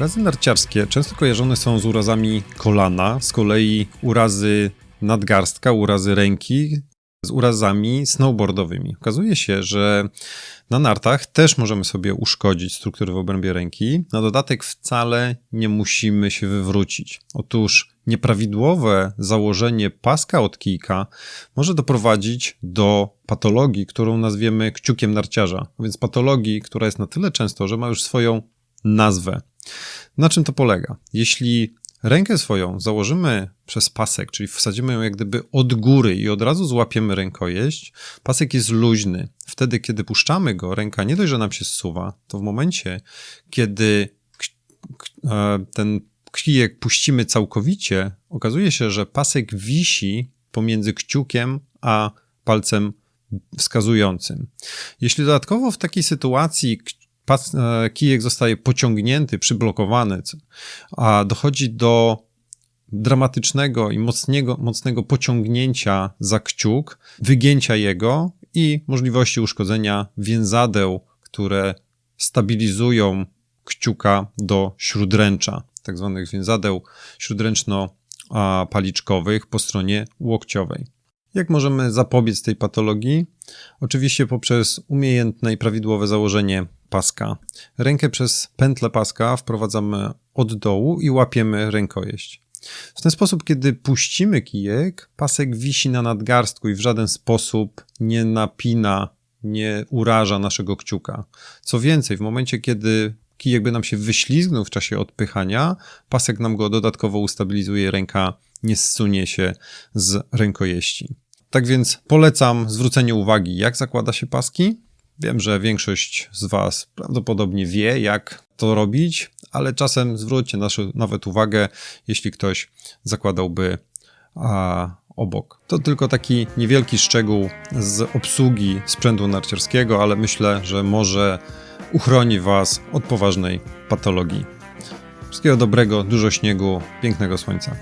Urazy narciarskie często kojarzone są z urazami kolana, z kolei urazy nadgarstka, urazy ręki z urazami snowboardowymi. Okazuje się, że na nartach też możemy sobie uszkodzić struktury w obrębie ręki. Na dodatek wcale nie musimy się wywrócić. Otóż nieprawidłowe założenie paska od kijka może doprowadzić do patologii, którą nazwiemy kciukiem narciarza. A więc patologii, która jest na tyle często, że ma już swoją nazwę. Na czym to polega? Jeśli rękę swoją założymy przez pasek, czyli wsadzimy ją jak gdyby od góry i od razu złapiemy rękojeść, pasek jest luźny. Wtedy, kiedy puszczamy go, ręka nie dość, że nam się zsuwa, to w momencie, kiedy e, ten kijek puścimy całkowicie, okazuje się, że pasek wisi pomiędzy kciukiem a palcem wskazującym. Jeśli dodatkowo w takiej sytuacji pas, e, kijek zostaje pociągnięty, przyblokowany, a dochodzi do dramatycznego i mocnego, mocnego pociągnięcia za kciuk, wygięcia jego i możliwości uszkodzenia więzadeł, które stabilizują kciuka do śródręcza, tak zwanych więzadeł śródręczno-paliczkowych po stronie łokciowej. Jak możemy zapobiec tej patologii? Oczywiście poprzez umiejętne i prawidłowe założenie paska. Rękę przez pętlę paska wprowadzamy od dołu i łapiemy rękojeść. W ten sposób, kiedy puścimy kijek, pasek wisi na nadgarstku i w żaden sposób nie napina, nie uraża naszego kciuka. Co więcej, w momencie, kiedy kijek by nam się wyślizgnął w czasie odpychania, pasek nam go dodatkowo ustabilizuje, ręka nie zsunie się z rękojeści. Tak więc polecam zwrócenie uwagi, jak zakłada się paski. Wiem, że większość z Was prawdopodobnie wie, jak to robić, ale czasem zwróćcie nasze, nawet uwagę, jeśli ktoś zakładałby a, obok. To tylko taki niewielki szczegół z obsługi sprzętu narciarskiego, ale myślę, że może uchroni Was od poważnej patologii. Wszystkiego dobrego, dużo śniegu, pięknego słońca.